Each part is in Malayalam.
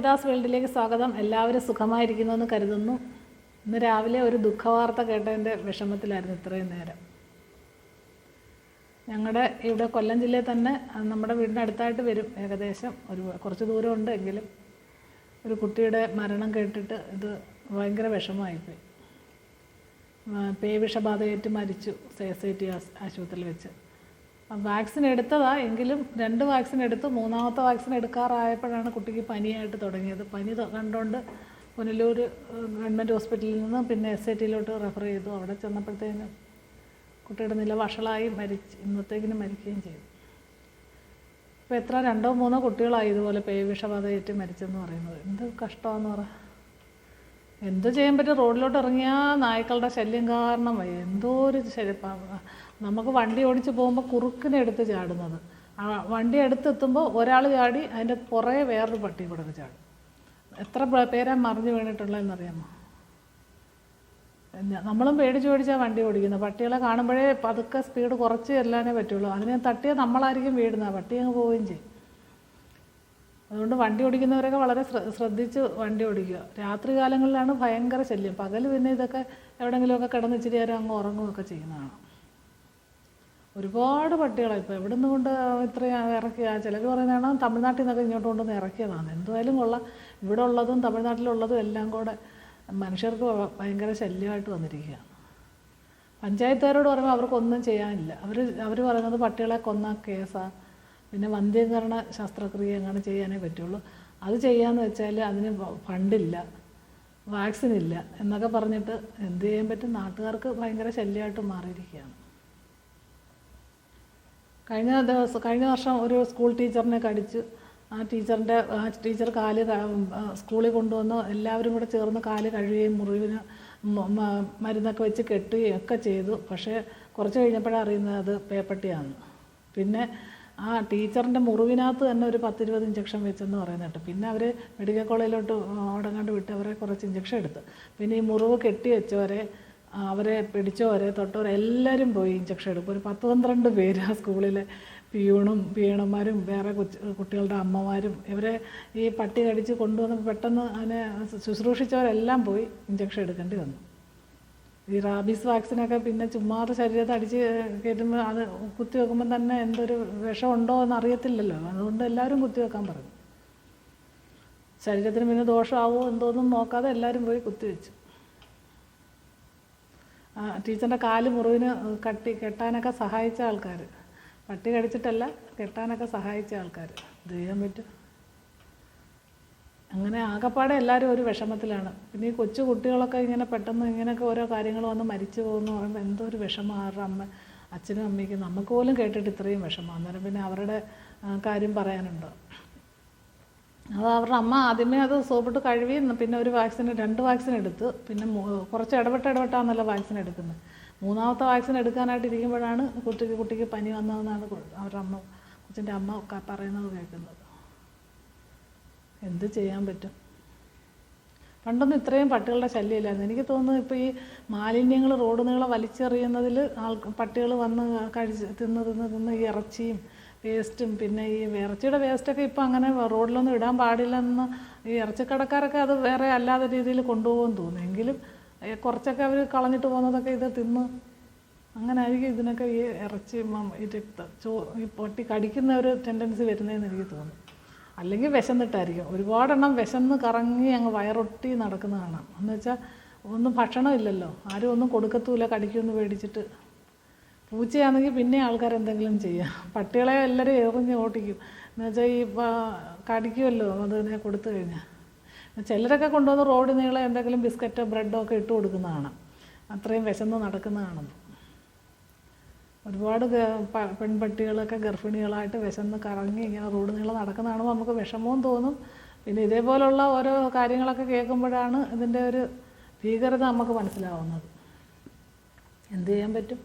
ശ്രീദാസ് വേൾഡിലേക്ക് സ്വാഗതം. എല്ലാവരും സുഖമായിരിക്കുന്നുവെന്ന് കരുതുന്നു. ഇന്ന് രാവിലെ ഒരു ദുഃഖവാർത്ത കേട്ടതിന്റെ വിഷമത്തിലായിരുന്നു ഇത്രയും നേരം. ഞങ്ങളുടെ ഇവിടെ കൊല്ലം ജില്ലയിൽ തന്നെ നമ്മുടെ വീടിന്റെ അടുത്തായിട്ട് വരും. ഏകദേശം ഒരു കുറച്ച് ദൂരമുണ്ട് എങ്കിലും ഒരു കുട്ടിയുടെ മരണം കേട്ടിട്ട് ഇത് ഭയങ്കര വിഷമമായിപ്പോയി. പേവിഷബാധയേറ്റ് മരിച്ചു സി എസ് ഐ ടി ആശുപത്രിയിൽ വെച്ച്. വാക്സിൻ എടുത്തതാ എങ്കിലും രണ്ട് വാക്സിൻ എടുത്തു. മൂന്നാമത്തെ വാക്സിൻ എടുക്കാറായപ്പോഴാണ് കുട്ടിക്ക് പനിയായിട്ട് തുടങ്ങിയത്. പനി കണ്ടുകൊണ്ട് പുനലൂർ ഗവൺമെന്റ് ഹോസ്പിറ്റലിൽ നിന്ന് പിന്നെ എസ് ഐ ടിയിലോട്ട് റെഫർ ചെയ്തു. അവിടെ ചെന്നപ്പോഴത്തേന് കുട്ടിയുടെ നില വഷളായി മരിച്ച് ഇന്നത്തേക്കിനും മരിക്കുകയും ചെയ്തു. ഇപ്പോൾ എത്ര രണ്ടോ മൂന്നോ കുട്ടികളായി ഇതുപോലെ പേ വിഷബാധയേറ്റ് മരിച്ചെന്ന് പറയുന്നത്. എന്ത് കഷ്ടമാണെന്ന് പറ. എന്ത് ചെയ്യാൻ പറ്റും? റോഡിലോട്ട് ഇറങ്ങിയാൽ നായ്ക്കളുടെ ശല്യം കാരണം. എന്തോ ഒരു പ- നമുക്ക് വണ്ടി ഓടിച്ച് പോകുമ്പോൾ കുറുക്കിനെ എടുത്ത് ചാടുന്നത്. ആ വണ്ടി അടുത്തെത്തുമ്പോൾ ഒരാൾ ചാടി അതിന്റെ പുറകെ വേറൊരു പട്ടി കൂടെ ചാടും. എത്ര പേരാ മറിഞ്ഞു വീണിട്ടുള്ളതെന്നറിയാമോ? നമ്മളും പേടിച്ച് പേടിച്ചാൽ വണ്ടി ഓടിക്കുന്നത്. പട്ടികളെ കാണുമ്പോഴേ പതുക്കെ സ്പീഡ് കുറച്ച് ചെല്ലാനേ പറ്റുള്ളൂ. അതിനെ തട്ടിയാൽ നമ്മളായിരിക്കും വീടുന്നത് പട്ടി അങ്ങ് പോവുകയും ചെയ്യും. അതുകൊണ്ട് വണ്ടി ഓടിക്കുന്നവരൊക്കെ വളരെ ശ്ര- ശ്രദ്ധിച്ച് വണ്ടി ഓടിക്കുക. രാത്രി കാലങ്ങളിലാണ് ഭയങ്കര ശല്യം. പകൽ പിന്നെ ഇതൊക്കെ എവിടെയെങ്കിലുമൊക്കെ കിടന്ന് ഇച്ചിരി നേരം അങ്ങ് ഉറങ്ങുകയൊക്കെ ചെയ്യുന്നതാണ്. ഒരുപാട് പട്ടികളാണ് ഇപ്പോൾ എവിടെ നിന്ന് കൊണ്ട് ഇത്രയും ഇറക്കിയ ചിലർ പറയുന്നതാണ് തമിഴ്നാട്ടിൽ നിന്നൊക്കെ ഇങ്ങോട്ട് കൊണ്ടുവന്ന് ഇറക്കിയതാണ്. എന്തായാലും കൊള്ളാം. ഇവിടെ ഉള്ളതും തമിഴ്നാട്ടിലുള്ളതും എല്ലാം കൂടെ മനുഷ്യർക്ക് ഭയങ്കര ശല്യമായിട്ട് വന്നിരിക്കുകയാണ് പഞ്ചായത്തുകാരോട് പറയുമ്പോൾ അവർക്കൊന്നും ചെയ്യാനില്ല. അവർ അവർ പറയുന്നത് പട്ടികളെ കൊന്ന കേസാണ് പിന്നെ വന്ധ്യീകരണ ശസ്ത്രക്രിയ എങ്ങനെ ചെയ്യാനേ പറ്റുള്ളൂ. അത് ചെയ്യാന്ന് വെച്ചാൽ അതിന് ഫണ്ടില്ല. വാക്സിൻ ഇല്ല എന്നൊക്കെ പറഞ്ഞിട്ട് എന്ത് ചെയ്യാൻ പറ്റും? നാട്ടുകാർക്ക് ഭയങ്കര ശല്യമായിട്ട് മാറിയിരിക്കുകയാണ്. കഴിഞ്ഞ ദിവസം കഴിഞ്ഞ വർഷം ഒരു സ്കൂൾ ടീച്ചറിനെ കടിച്ച് ആ ടീച്ചറിന്റെ ആ ടീച്ചർ കാൽ സ്കൂളിൽ കൊണ്ടുവന്ന് എല്ലാവരും കൂടെ ചേർന്ന് കാൽ കഴുകുകയും മുറിവിന് മരുന്നൊക്കെ വെച്ച് കെട്ടുകയും ഒക്കെ ചെയ്തു. പക്ഷേ കുറച്ച് കഴിഞ്ഞപ്പോഴാണ് അറിയുന്നത് അത് പേപ്പട്ടിയാണ്. പിന്നെ ആ ടീച്ചറിന്റെ മുറിവിനകത്ത് തന്നെ ഒരു പത്തിരുപത് ഇഞ്ചക്ഷൻ വെച്ചെന്ന് പറയുന്നുണ്ട് പിന്നെ അവർ മെഡിക്കൽ കോളേജിലോട്ട് അവിടെ കണ്ട് വിട്ട് അവരെ കുറച്ച് ഇഞ്ചക്ഷൻ എടുത്ത്. പിന്നെ ഈ മുറിവ് കെട്ടി വെച്ചവരെ അവരെ പിടിച്ചവരെ തൊട്ടവരെ എല്ലാവരും പോയി ഇഞ്ചക്ഷൻ എടുക്കും. ഒരു പത്ത് പന്ത്രണ്ട് പേര് ആ സ്കൂളിലെ പിയൂണും പിയണന്മാരും വേറെ കുട്ടികളുടെ അമ്മമാരും ഇവരെ ഈ പട്ടി കടിച്ച് കൊണ്ടുവന്ന് പെട്ടെന്ന് അതിനെ ശുശ്രൂഷിച്ചവരെല്ലാം പോയി ഇഞ്ചക്ഷൻ എടുക്കേണ്ടി വന്നു. ഈ റാബീസ് വാക്സിനൊക്കെ പിന്നെ ചുമ്മാതെ ശരീരത്തെ അടിച്ച് കയറ്റുമ്പോൾ അത് കുത്തി വെക്കുമ്പോൾ തന്നെ എന്തൊരു വിഷമുണ്ടോ എന്ന് അറിയത്തില്ലല്ലോ അതുകൊണ്ട് എല്ലാവരും കുത്തി വെക്കാൻ പറഞ്ഞു. ശരീരത്തിന് പിന്നെ ദോഷമാവോ എന്തോന്നും നോക്കാതെ എല്ലാവരും പോയി കുത്തിവെച്ചു ടീച്ചറിന്റെ കാൽ മുറിവിന് കട്ടി കെട്ടാനൊക്കെ സഹായിച്ച ആൾക്കാർ പട്ടി കടിച്ചിട്ടല്ല കെട്ടാനൊക്കെ സഹായിച്ച ആൾക്കാർ ചെയ്യാൻ പറ്റും അങ്ങനെ ആകെപ്പാടെ എല്ലാവരും ഒരു വിഷമത്തിലാണ്. പിന്നെ ഈ കൊച്ചു കുട്ടികളൊക്കെ ഇങ്ങനെ പെട്ടെന്ന് ഇങ്ങനെയൊക്കെ ഓരോ കാര്യങ്ങൾ വന്ന് മരിച്ചു പോകുന്നു പറയുമ്പോൾ എന്തോ ഒരു വിഷമം അമ്മ അച്ഛനും അമ്മയ്ക്കും. നമുക്ക് പോലും കേട്ടിട്ട് ഇത്രയും വിഷമം. അന്നേരം പിന്നെ അവരുടെ കാര്യം പറയാനുണ്ടോ? അത് അവരുടെ അമ്മ ആദ്യമേ അത് സോപ്പിട്ട് കഴുകി പിന്നെ ഒരു വാക്സിൻ രണ്ട് വാക്സിൻ എടുത്ത് പിന്നെ കുറച്ച് ഇടപെട്ട് ഇടപെട്ടാന്നല്ല വാക്സിൻ എടുക്കുന്നത്. മൂന്നാമത്തെ വാക്സിൻ എടുക്കാനായിട്ട് ഇരിക്കുമ്പോഴാണ് കുട്ടിക്ക് കുട്ടിക്ക് പനി വന്നതെന്നാണ് അവരുടെ അമ്മ കൊച്ചിന്റെ അമ്മ പറയുന്നത് കേൾക്കുന്നത്. എന്ത് ചെയ്യാൻ പറ്റും? പണ്ടൊന്നും ഇത്രയും പട്ടികളുടെ ശല്യമില്ലായിരുന്നു. എനിക്ക് തോന്നുന്നു ഇപ്പോൾ ഈ മാലിന്യങ്ങൾ റോഡ് നീളം വലിച്ചെറിയുന്നതിൽ ആൾ പട്ടികൾ വന്ന് കഴിച്ച് തിന്ന് തിന്ന് തിന്ന് ഈ ഇറച്ചിയും വേസ്റ്റും പിന്നെ ഈ ഇറച്ചിയുടെ വേസ്റ്റൊക്കെ ഇപ്പോൾ അങ്ങനെ റോഡിലൊന്നും ഇടാൻ പാടില്ലെന്ന് ഈ ഇറച്ചിക്കടക്കാരൊക്കെ അത് വേറെ അല്ലാതെ രീതിയിൽ കൊണ്ടുപോകുമെന്ന് തോന്നുന്നു. എങ്കിലും കുറച്ചൊക്കെ അവർ കളഞ്ഞിട്ട് പോകുന്നതൊക്കെ ഇത് തിന്ന് അങ്ങനെ ആയിരിക്കും ഇതിനൊക്കെ ഈ ഇറച്ചി ഇത് ചോ ഈ പൊട്ടി കടിക്കുന്ന ഒരു ടെൻഡൻസി വരുന്നതെന്ന് എനിക്ക് തോന്നുന്നു. അല്ലെങ്കിൽ വിശന്നിട്ടായിരിക്കും. ഒരുപാടെണ്ണം വിശന്ന് കറങ്ങി അങ്ങ് വയറൊട്ടി നടക്കുന്ന കാണാം. എന്ന് വെച്ചാൽ ഒന്നും ഭക്ഷണം ഇല്ലല്ലോ. ആരും ഒന്നും കൊടുക്കത്തൂല കടിക്കുമെന്ന് പേടിച്ചിട്ട് പൂച്ചയാണെങ്കിൽ പിന്നെ ആൾക്കാർ എന്തെങ്കിലും ചെയ്യാം. പട്ടികളെ എല്ലാവരും എറിഞ്ഞ് ഓട്ടിക്കും എന്നുവെച്ചാൽ ഈ കടിക്കുമല്ലോ അതിനെ കൊടുത്തു കഴിഞ്ഞാൽ ചിലരൊക്കെ കൊണ്ടുവന്ന് റോഡ് നീളെ എന്തെങ്കിലും ബിസ്ക്കറ്റോ ബ്രെഡോ ഒക്കെ ഇട്ട് കൊടുക്കുന്നതാണ്. അത്രയും വിശന്ന് നടക്കുന്ന കാണുന്നു ഒരുപാട് പെൺപട്ടികളൊക്കെ ഗർഭിണികളായിട്ട് വിശന്ന് കറങ്ങി ഇങ്ങനെ റോഡ് നീളം നടക്കുന്ന നമുക്ക് വിഷമവും തോന്നും. പിന്നെ ഇതേപോലുള്ള ഓരോ കാര്യങ്ങളൊക്കെ കേൾക്കുമ്പോഴാണ് ഇതിന്റെ ഒരു ഭീകരത നമുക്ക് മനസ്സിലാവുന്നത്. എന്ത് ചെയ്യാൻ പറ്റും?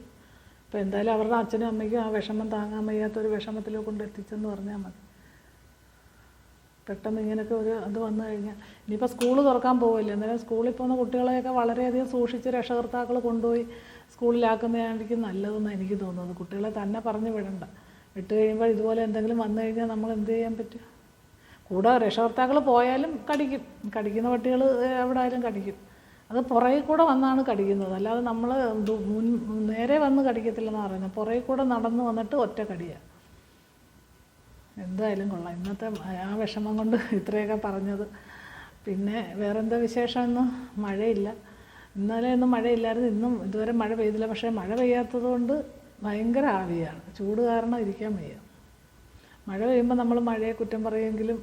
ഇപ്പോൾ എന്തായാലും അവരുടെ അച്ഛനും അമ്മയ്ക്കും ആ വിഷമം താങ്ങാൻ വയ്യാത്തൊരു വിഷമത്തിൽ കൊണ്ട് എത്തിച്ചെന്ന് പറഞ്ഞാൽ മതി. പെട്ടെന്ന് ഇങ്ങനെയൊക്കെ ഒരു അത് വന്നു കഴിഞ്ഞാൽ ഇനിയിപ്പോൾ സ്കൂൾ തുറക്കാൻ പോവില്ല? എന്നാലും സ്കൂളിൽ പോകുന്ന കുട്ടികളെയൊക്കെ വളരെയധികം സൂക്ഷിച്ച് രക്ഷകർത്താക്കൾ കൊണ്ടുപോയി സ്കൂളിലാക്കുന്നതായിരിക്കും നല്ലതെന്നാണ് എനിക്ക് തോന്നുന്നത്. കുട്ടികളെ തന്നെ പറഞ്ഞു വിടണ്ട. വിട്ട് കഴിയുമ്പോൾ ഇതുപോലെ എന്തെങ്കിലും വന്നു കഴിഞ്ഞാൽ നമ്മൾ എന്ത് ചെയ്യാൻ പറ്റും? കൂടെ രക്ഷകർത്താക്കൾ പോയാലും കടിക്കും. കടിക്കുന്ന പട്ടികൾ എവിടെ ആയാലും കടിക്കും. അത് പുറകിൽ കൂടെ വന്നാണ് കടിക്കുന്നത്. അല്ലാതെ നമ്മൾ മുൻ നേരെ വന്ന് കടിക്കത്തില്ലെന്ന് പറയുന്നത് പുറകിൽ കൂടെ നടന്ന് വന്നിട്ട് ഒറ്റ കടിയാണ് എന്തായാലും കൊള്ളാം. ഇന്നത്തെ ആ വിഷമം കൊണ്ട് ഇത്രയൊക്കെ പറഞ്ഞത്. പിന്നെ വേറെന്താ വിശേഷമൊന്നും മഴയില്ല. ഇന്നലെ ഒന്നും മഴയില്ലായിരുന്നു. ഇന്നും ഇതുവരെ മഴ പെയ്തില്ല. പക്ഷേ മഴ പെയ്യാത്തത് കൊണ്ട് ഭയങ്കര ആവിയാണ്. ചൂട് കാരണം ഇരിക്കാൻ വയ്യ. മഴ പെയ്യുമ്പോൾ നമ്മൾ മഴയെ കുറ്റം പറയുമെങ്കിലും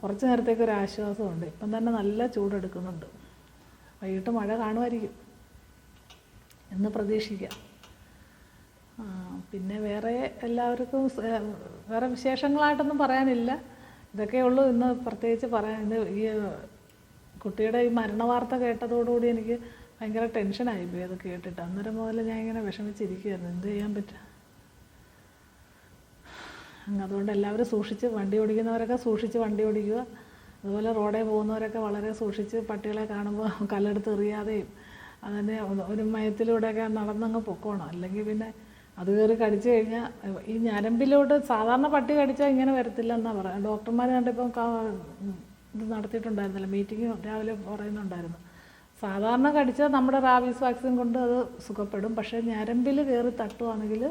കുറച്ച് നേരത്തേക്ക് ഒരു ആശ്വാസമുണ്ട്. ഇപ്പം തന്നെ നല്ല ചൂടെടുക്കുന്നുണ്ട്. വൈകിട്ട് മഴ കാണുമായിരിക്കും എന്ന് പ്രതീക്ഷിക്കാം. പിന്നെ വേറെ എല്ലാവർക്കും വേറെ വിശേഷങ്ങളായിട്ടൊന്നും പറയാനില്ല. ഇതൊക്കെ ഉള്ളൂ ഇന്ന് പ്രത്യേകിച്ച് പറയാൻ ഇത് ഈ കുട്ടിയുടെ ഈ മരണ വാർത്ത കേട്ടതോടുകൂടി എനിക്ക് ഭയങ്കര ടെൻഷനായി പോയി അത് കേട്ടിട്ട്. അന്നേരം മുതൽ ഞാൻ ഇങ്ങനെ വിഷമിച്ചിരിക്കുകയായിരുന്നു എന്ത് ചെയ്യാൻ പറ്റുക അതുകൊണ്ട് എല്ലാവരും സൂക്ഷിച്ച് വണ്ടി ഓടിക്കുന്നവരൊക്കെ സൂക്ഷിച്ച് വണ്ടി ഓടിക്കുക. അതുപോലെ റോഡിൽ പോകുന്നവരൊക്കെ വളരെ സൂക്ഷിച്ച് പട്ടികളെ കാണുമ്പോൾ കല്ലെടുത്ത് എറിയാതെയും അങ്ങനെ ഒരു മയത്തിലൂടെയൊക്കെ നടന്നങ്ങ് പൊക്കോണം. അല്ലെങ്കിൽ പിന്നെ അത് കയറി കടിച്ചു കഴിഞ്ഞാൽ ഈ ഞരമ്പിലോട്ട് സാധാരണ പട്ടി കടിച്ചാൽ ഇങ്ങനെ വരത്തില്ല എന്നാണ് പറയുക ഡോക്ടർമാർ കണ്ടിപ്പം ഇത് നടത്തിയിട്ടുണ്ടായിരുന്നല്ലോ. മീറ്റിംഗ് രാവിലെ പറയുന്നുണ്ടായിരുന്നു. സാധാരണ കടിച്ചാൽ നമ്മുടെ റാബീസ് വാക്സിൻ കൊണ്ട് അത് സുഖപ്പെടും. പക്ഷേ ഞരമ്പിൽ കയറി തട്ടുവാണെങ്കിൽ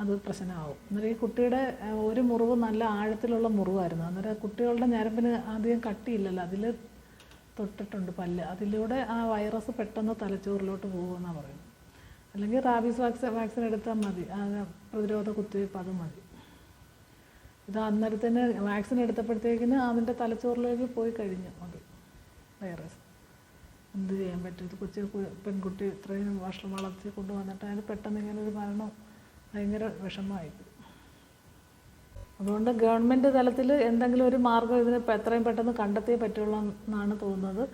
അത് പ്രശ്നമാവും. അന്നേരം ഈ കുട്ടിയുടെ ഒരു മുറിവ് നല്ല ആഴത്തിലുള്ള മുറിവായിരുന്നു. അന്നേരം കുട്ടികളുടെ ഞരമ്പിന് അധികം കട്ടിയില്ലല്ലോ. അതിൽ തൊട്ടിട്ടുണ്ട് പല്ല്. അതിലൂടെ ആ വൈറസ് പെട്ടെന്ന് തലച്ചോറിലോട്ട് പോകുമെന്നാണ് പറയുന്നത്. അല്ലെങ്കിൽ റാബീസ് വാക്സിൻ വാക്സിൻ എടുത്താൽ മതി. പ്രതിരോധ കുത്തിവയ്പ്പ് അത് മതി. ഇത് അന്നേരത്തിന് വാക്സിൻ എടുത്തപ്പോഴത്തേക്കിന് അതിന്റെ തലച്ചോറിലേക്ക് പോയി കഴിഞ്ഞു അത് വൈറസ്. എന്ത് ചെയ്യാൻ പറ്റും? ഇത് കൊച്ചു പെൺകുട്ടി ഇത്രയും വർഷം വളർത്തി കൊണ്ടുവന്നിട്ട് അതിന് പെട്ടെന്ന് ഇങ്ങനെ ഒരു മരണം ഭയങ്കര വിഷമമായിപ്പോയി അതുകൊണ്ട് ഗവൺമെന്റ് തലത്തിൽ എന്തെങ്കിലും ഒരു മാർഗം ഇതിന് എത്രയും പെട്ടെന്ന് കണ്ടെത്തിയേ പറ്റുള്ളൂ എന്നാണ് തോന്നുന്നത്.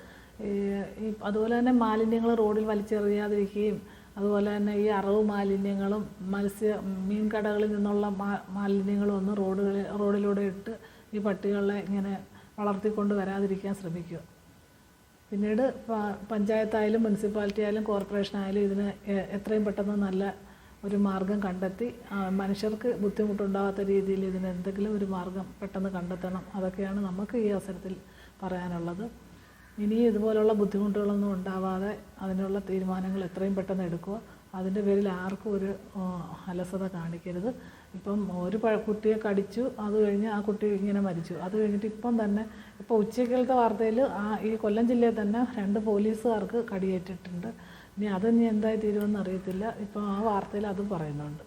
ഈ അതുപോലെ തന്നെ മാലിന്യങ്ങൾ റോഡിൽ വലിച്ചെറിയാതിരിക്കുകയും അതുപോലെ തന്നെ ഈ അറവ് മാലിന്യങ്ങളും മത്സ്യ മീൻ കടകളിൽ നിന്നുള്ള മാലിന്യങ്ങളും ഒന്ന് റോഡുകളിൽ റോഡിലൂടെ ഇട്ട് ഈ പട്ടികളെ ഇങ്ങനെ വളർത്തിക്കൊണ്ട് വരാതിരിക്കാൻ ശ്രമിക്കുക. പിന്നീട് പഞ്ചായത്തായാലും മുനിസിപ്പാലിറ്റി ആയാലും കോർപ്പറേഷൻ ആയാലും ഇതിന് എത്രയും പെട്ടെന്ന് നല്ല ഒരു മാർഗം കണ്ടെത്തി മനുഷ്യർക്ക് ബുദ്ധിമുട്ടുണ്ടാകാത്ത രീതിയിൽ ഇതിന് എന്തെങ്കിലും ഒരു മാർഗം പെട്ടെന്ന് കണ്ടെത്തണം. അതൊക്കെയാണ് നമുക്ക് ഈ അവസരത്തിൽ പറയാനുള്ളത്. ഇനി ഇതുപോലുള്ള ബുദ്ധിമുട്ടുകളൊന്നും ഉണ്ടാവാതെ അതിനുള്ള തീരുമാനങ്ങൾ എത്രയും പെട്ടെന്ന് എടുക്കുക. അതിന്റെ പേരിൽ ആർക്കും ഒരു അലസത കാണിക്കരുത്. ഇപ്പം ഒരു കുട്ടിയെ കടിച്ചു അത് കഴിഞ്ഞ് ആ കുട്ടി ഇങ്ങനെ മരിച്ചു. അത് കഴിഞ്ഞിട്ട് ഇപ്പം തന്നെ ഇപ്പോൾ ഉച്ചയ്ക്കലത്തെ വാർത്തയിൽ ആ ഈ കൊല്ലം ജില്ലയിൽ തന്നെ രണ്ട് പോലീസുകാർക്ക് കടിയേറ്റിട്ടുണ്ട്. ഇനി അതിനി എന്തായി തീരുമെന്ന് അറിയത്തില്ല. ഇപ്പോൾ ആ വാർത്തയിൽ അതും പറയുന്നുണ്ട്.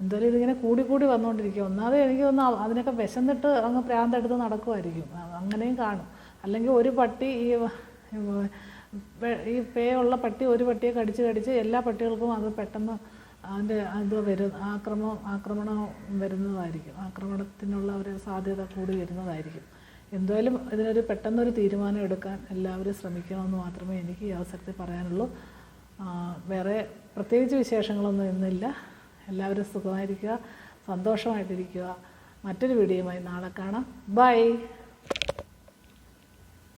എന്തായാലും ഇതിങ്ങനെ കൂടി കൂടി വന്നുകൊണ്ടിരിക്കുക ഒന്നാമത് എനിക്ക് ഒന്ന് അതിനൊക്കെ വിശന്നിട്ട് അങ്ങ് പ്രാന്തെടുത്ത് നടക്കുമായിരിക്കും അങ്ങനെയും കാണും. അല്ലെങ്കിൽ ഒരു പട്ടി ഈ ഈ പേ ഉള്ള പട്ടി ഒരു പട്ടിയെ കടിച്ച് കടിച്ച് എല്ലാ പട്ടികൾക്കും അത് പെട്ടെന്ന് അതിന്റെ അത് വരും ആക്രമണം ആക്രമണം വരുന്നതായിരിക്കും. ആക്രമണത്തിനുള്ള ഒരു സാധ്യത കൂടി വരുന്നതായിരിക്കും. എന്തായാലും ഇതിനൊരു പെട്ടെന്നൊരു തീരുമാനം എടുക്കാൻ എല്ലാവരും ശ്രമിക്കണമെന്ന് മാത്രമേ എനിക്ക് ഈ അവസരത്തിൽ പറയാനുള്ളൂ. വേറെ പ്രത്യേകിച്ച് വിശേഷങ്ങളൊന്നും ഇന്നില്ല. എല്ലാവരും സുഖമായിരിക്കുക സന്തോഷമായിട്ടിരിക്കുക. മറ്റൊരു വീഡിയോയുമായി നാളെ കാണാം. ബൈ